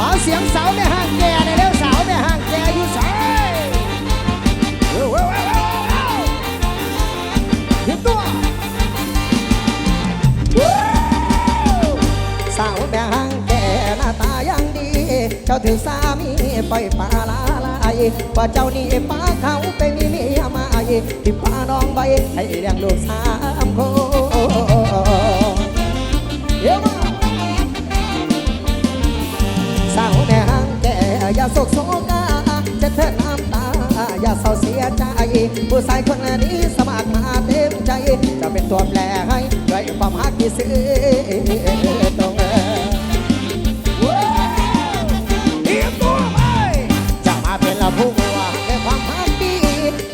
ขอเสียงสาวแม่ห้างแกในอยเร็วสาวแม่ห้างแกอยู่สายเว้าวว้าวว้าวว้าวถึงตัวสาวแม่ห้างแกหน้าตายังดี เจ้าถือสามีปล่อยปลาลาลายว่าเจ้านี่ป้าเขาไปมีเมียใหมาที่ป้าน้องใบให้เลี้ยงลูกสามคน ผู้ชายคนนี้สมัครมาเต็มใจ จะเป็นตัวแปรให้ด้วยความฮักที่ซื่อตรงเตรียตัวไปจะมาเป็นละผู้ว่าด้วยความฮักดี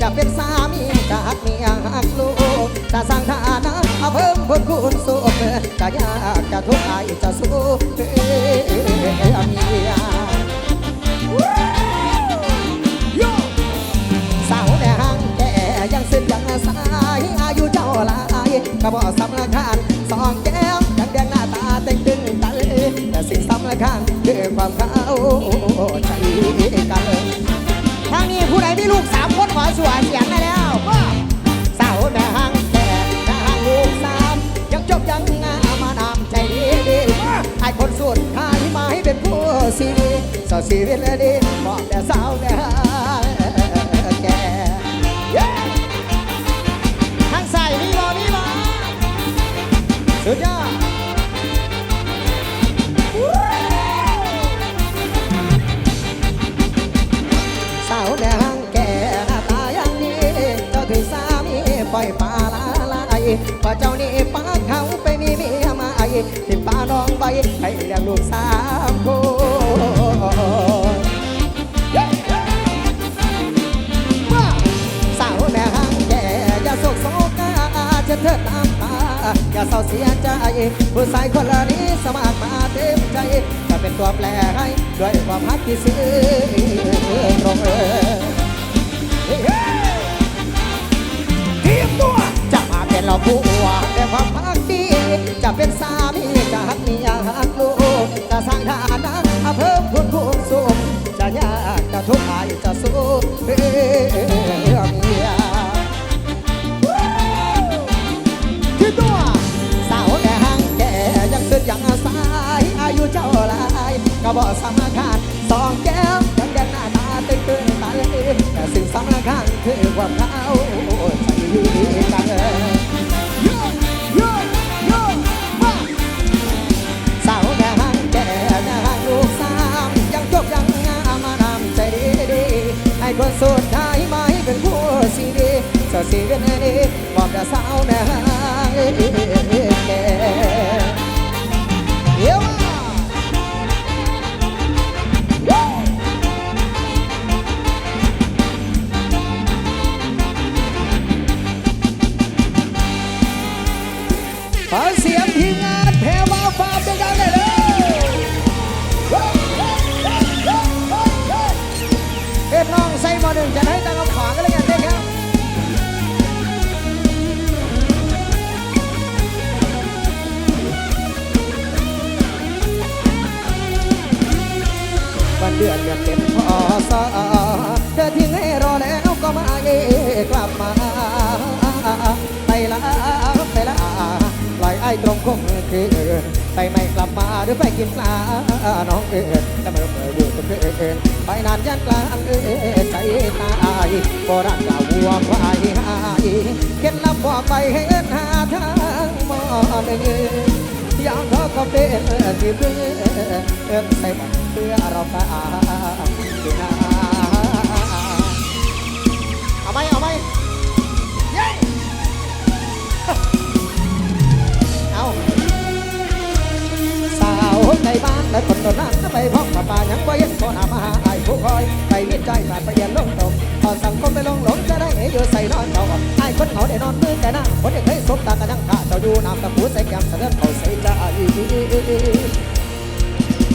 จะเป็นสามีจะฮักเมียฮักลูกจะสร้างฐานะเอาเพิ่มคนคุณสุขจะยากจะทุกข์อายจะสู้เมีย ลายกระบอกสำคัญสองแก้วยังแดงหน้าตาเต็งตึงตันแต่สิ่งสำคัญคือความเข้าใจกันทางนี้ผู้ใดมีลูกสามคนขอสวยเสียงได้แล้วก็สาวแดงแก่นางลูกสามยังจบยังงามมานำใจดีดีไอ้คนสุดท้ายมาให้เป็นผู้สีสาวชีวิตดีบอกแต่สาวแด สุดยอดสาวแดงแก่หน้าตายังดีเจ้าถือสามีปล่อยปลาลาลายว่าเจ้านี่ป้าเขาไปมีเมียใหมาที่ป้าน้องใบให้เลี้ยงลูกสามคน เศร้าเสียใจผู้ชายคนละนี้สมัครมาเต็มใจจะเป็นตัวแปรให้ด้วยความฮักที่ซื่อตรงเออเฮ้ยตัวจะมาเป็นเราผู้ว่าด้วยความพักดีจะเป็นสามีจะหักเมียหักลูกจะสร้างทา สีกันเป็นดีบอกแต่สาวแด เดือนเดือนเป็นพอสอเธอทิ้งให้รอแล้วก็มาเอกลับมา ไปละไปละปล่อยไอ้ตรงคงคืนไปไม่กลับมาหรือไปกินปลาน้องเอิญแล้วมันเปิดอยู่ตรงเอิญไปนานยันกลางเอิญใจตายก็รักกล่าววัวควายหายเคล็ดลับบอกไปเห็นหาทา เป็นที่เพื่อนใส่บัตรเพื่อเราตาที่นาเอาไหมเอาไหมเย้เอาสาวในบ้านและคนโดนนั้นไปพบมาป่ายังว่ายังโทนามาหาไอ้ผู้คอยไปมิดใจผ่านไปยันลงตกพอสังคมไปลงหลงจะได้อยู่ใส่นอนเจ้าไอ้คนเขาได้นอนมือแต่น้าคนยั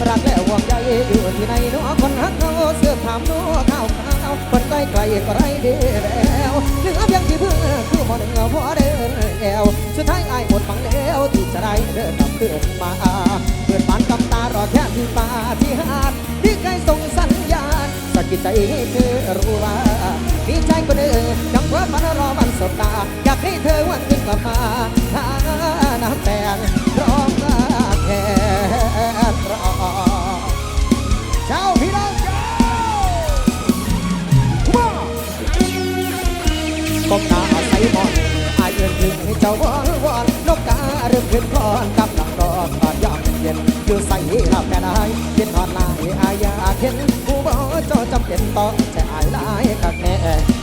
รักและห่วงใยอยู่ที่ไหนเน้อคนหักเขาเสื้อถามนัวข้าวขาวคนใกล้ไกลก็ไรดีแล้วเหลือเพียงที่เพื่อคือมอหนึ่งพอเดินแอวสุดท้ายไอ้หมดฝังแล้วที่จะได้เดินกลับคืนมาเปิดปานกับตารอแค่ที่ปาที่หาดที่เคยส่งสัญญาณสะกิดใจให้เธอรู้ว่ามีใจคนอื่นยังเพื่อฝันรอวันสบตาอยากให้เธอวันขึ้นกลับมาหาน้ำแตงร้องแค่ร ก้มหน้าใส่หมอนอายเอื้อนถึงให้เจ้าวอนวอนนกกาเริ่มขึ้นคลอนกำลังรอตอนยามเย็นอยู่ใส่หลับแม่นายเย็นทอดลายอายอยากเห็นผู้บ่เจ้าจำเป็นต้องใช้อายลายคักแน่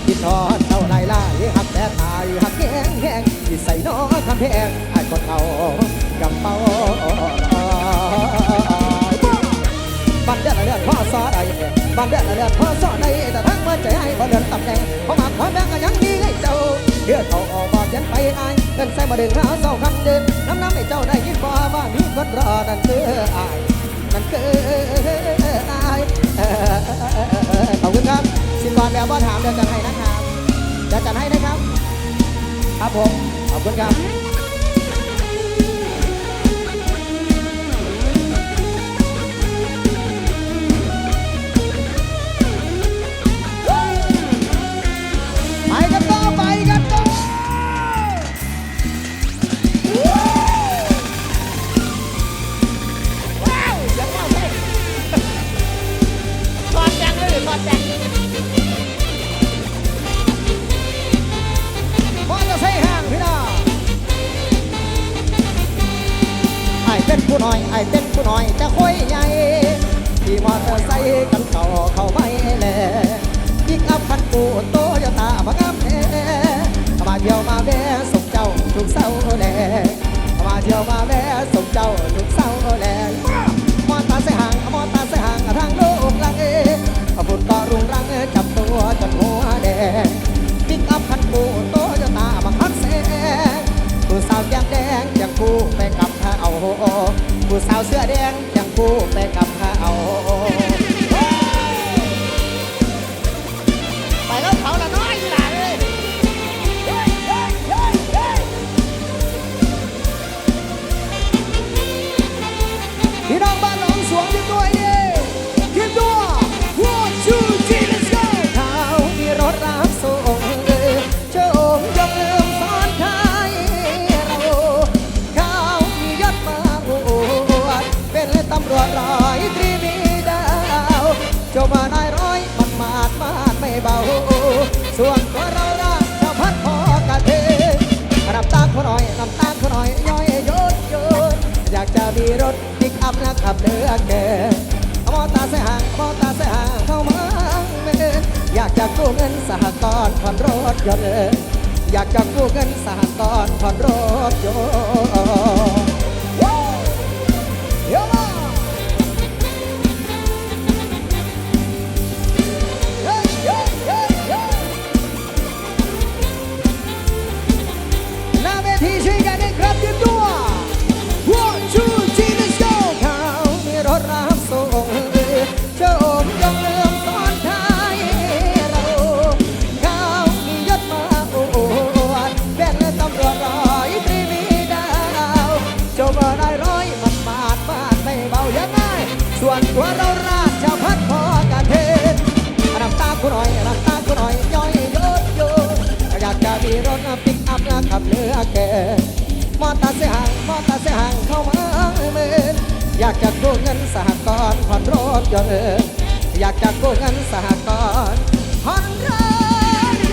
กินทอดเจ้าลายลายหักแต่ตายหักแห้งแห้งที่ใส่น้อคำแพงอายคนเอากำเป๋าบันเดือนลเดือนพ่อซอได้บันเดือนลเดือนพ่อซอได้แต่ทั้งเมื่อใจให้บ่เดือนตำแหน่งเพราะมาความแบงก็ยังมี นใส่มาดึงหาเศร้าคำเดินน้ำน้ำให้เจ้าได้ยินบ่ว่ามีคนรอนั่นคืออายนั่นคืออายขอบคุณครับสิบวันแบบว่าถามเดี๋ยวจะให้นะครับเดี๋ยวจะให้นะครับ ครับผมขอบคุณครับ ผู้น้อยไอ้เต้นผู้น้อยจะค่อยใหญ่ที่มอเตอร์ไซค์กันเก่าเข้าไม่แลยิกอัพคันปูโตโยต้าบังอัพแท้มาเที่ยวมาแว่ส่งเจ้าทุกเศร้าแลมาเที่ยวมาแว่ส่งเจ้าทุกเศร้า น้ำตาเขน่อยย้อยยดยดอยากจะมีรถปิกอัพนะขับเรือแกเอามอตาเสหางเอามอตาเสหางเข้ามาเมอยากจะกู้เงินสหกรณ์ผ่อนรถยนต์อยากจะกู้เงินสหกรณ์ผ่อนรถยนต์ ส่วนตัวเราราชพัดพอกันเทศน้ำตาคุณหน่อยน้ำตาคุณหน่อยย้อยยนโยนอยากจะมีรถปิกอัพนะขับเรือแกมอตอร์ไซค์ห่างมอตอร์ไซค์ห่างเข้ามาเมินอยากจะกู้เงินสหกรณ์ผ่อนรถยนต์อยากจะกู้เงินสหกรณ์ผ่อนรถยนต์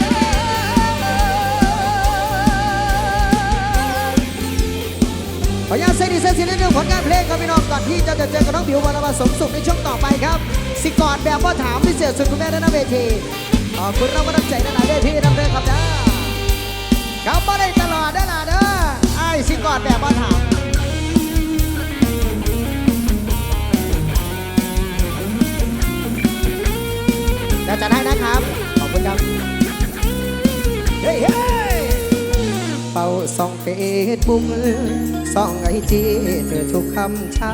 ขออนุญาตเซดี เซนซีในเรื่องผลงานเพลงครับพี่น้องก่อนที่จะเจอกับน้องบิววรรณสมสุขในช่วงต่อไปครับ สิกอดแบบว่าถามพิเศษสุดคุณแม่ด้านนาเวทีขอบคุณเราประทับใจด้านหน้าเวทีนำเด้อครับจ้าครับมาได้ตลอดได้อล่ะเด้อไอ้สิกอดแบบบ้าถามเดี๋ยวจะได้นะครับ ขอบคุณครับเฮ้ยเฮ้ยเป่าสองเฟซบุ๊ก ส่องไอจีเธอทุกคำเช้า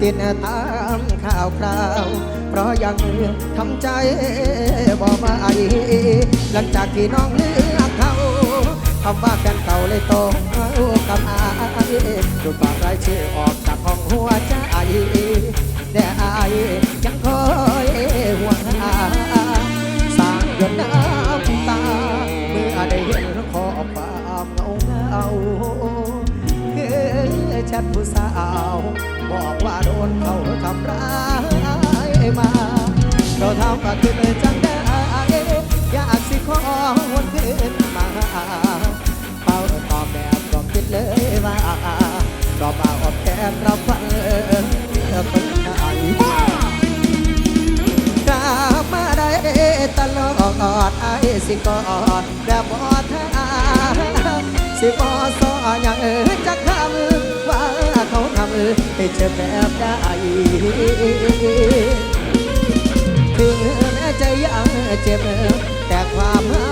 ติดตามข่าวคราว เพราะยังทำใจบ่ไอหลังจากที่น้องเลือกเขาคำว่าแฟนเก่าเลยโตกับอายดูปากไรชื่อออกจากห้องหัว สิกอดแบบบอทาสิบอสออย่างเออจะคำว่าเขาทำให้เจ็บแบบได้ถึงแม้ใจยังเจ็บแต่ความรั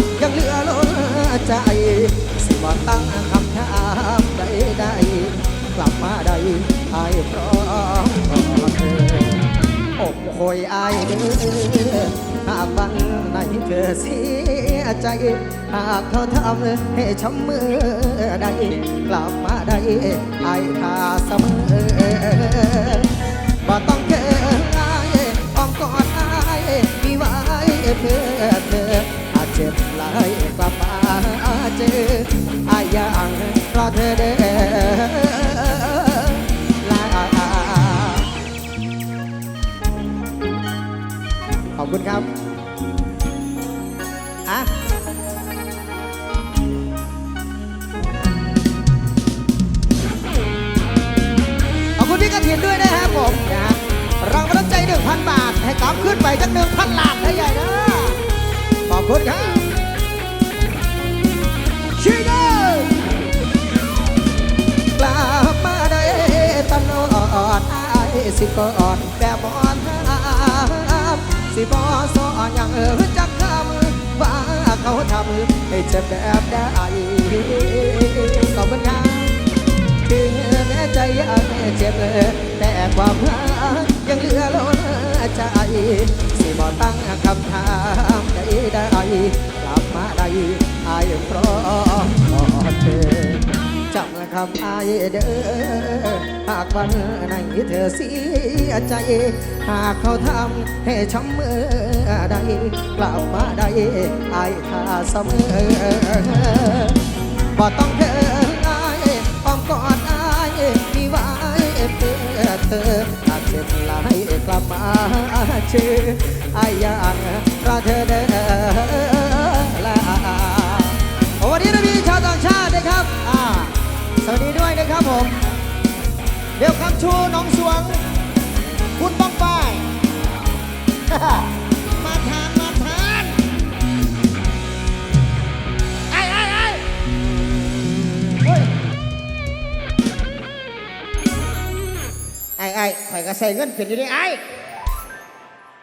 กยังเหลือล้นใจสิบ่ตั้งคำถามใดๆกลับมาได้ไอ้เพราะเธออกโอยไอ้เด้อ หากวันไหนเธอเสียใจ หากเขาทำให้ช้ำมือใดกลับมาได้ไอ้ท่าเสมอบ่ต้องเกินอายอ้อมกอดอายมีไว้เพื่อเธออาจเจ็บหลายกลับมาเจออายยังรอเธอเด้อลาขอบคุณครับ นด้วยนะครับผมนะรางวัลน้ำใจหนึ่งพันบาท ให้กลับขึ้นไปจักหนึ่งพันล้านให้ใหญ่นะขอบคุณครับชิโก้กลับมาได้ตลอดไอ้สิกอดแบบบอนสิบอสออย่างเออจักคำว่าเขาทำให้เจ็บแบบได้ขอบคุณครับ ใจยังเจ็บแต่ความรักยังเหลือล้นใจสิบ่ตั้งคำถามใดได้กลับมาได้อายเพราะเธอจำคำอายเด้อหากวันไหนเธอเสียใจ หากเขาทำให้ช้ำมือใดกลับมาได้อายท่าเสมอบ่ต้องเธอ ธอหากเจ็บหลายกลับมาชื่ออายังรักเธอเด้อละวันนี้เรามีชาวต่างชาตินะครับอ่าสวัสดีด้วยนะครับผมเดี๋ยวคำชูน้องสวง คุณบ้องไฟม ไอ้ไอ้ข่อยก็ใส่เงินเป็นอยู่ดิไอ้